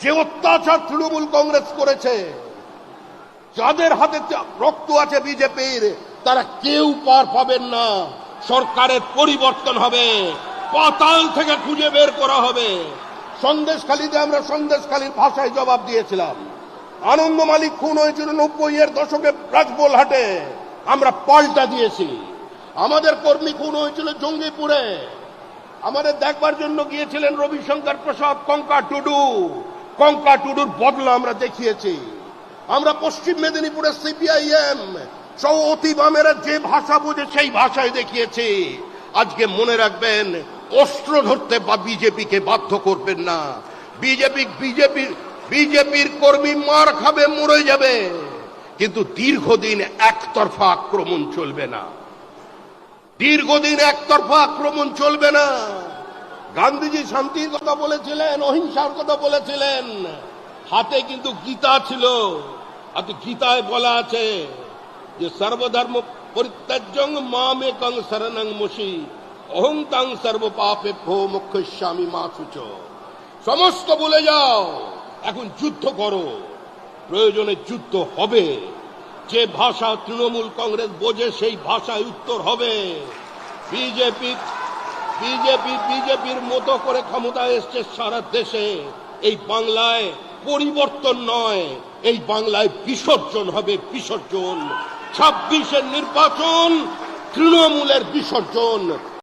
যে অত্যাচার তৃণমূল কংগ্রেস করেছে, যাদের হাতে রক্ত আছে বিজেপির, তারা কেউ পার পাবেন না। সরকারের পরিবর্তন হবে, পাতাল থেকে খুঁজে বের করা হবে। সন্দেশখালীতে আমরা সন্দেশখালীর ভাষায় জবাব দিয়েছিলাম। আনন্দ মালিক খুন হয়েছিল নব্বই এর দশকে রাজবোলহাটে আমরা পাল্টা দিয়েছি। আমাদের কর্মী খুন হয়েছিল জঙ্গিপুরে। আমাদের দেখবার জন্য গিয়েছিলেন রবিশঙ্কর প্রসাদ, কঙ্কা টুডু। কঙ্কা টুডুর বদলা আমরা দেখিয়েছি। আমরা পশ্চিম মেদিনীপুরের সিপিআইএম সহ অতি বামেরা যে ভাষা বুঝে সেই ভাষায় দেখিয়েছি। আজকে মনে রাখবেন, অস্ত্র ধরতে বা বিজেপিকে বাধ্য করবেন না। বিজেপি বিজেপি, বিজেপির কর্মী মার খাবে, মরে যাবে। কিন্তু দীর্ঘদিন একতরফা আক্রমণ চলবে না। দীর্ঘদিন একতরফা আক্রমণ চলবে না। গান্ধীজি শান্তির কথা বলেছিলেন, অহিংসার কথা বলেছিলেন। হাতে কিন্তু গীতা ছিল। আর গীতায় বলা আছে যে, সর্বধর্ম পরিত্যাজ্যং মামেকং শরণং মুশি অহংতাং সর্ব পাপে ভো মা সুচ। সমস্ত বলে যাও, এখন যুদ্ধ করো। প্রয়োজনে যুদ্ধ হবে। যে ভাষা তৃণমূল কংগ্রেস বোঝে, সেই ভাষায় উত্তর হবে। বিজেপি বিজেপি বিজেপির মতো করে ক্ষমতায় এসছে সারা দেশে। এই বাংলায় পরিবর্তন নয়, এই বাংলায় বিসর্জন হবে বিসর্জন। ছাব্বিশের নির্বাচন তৃণমূলের বিসর্জন।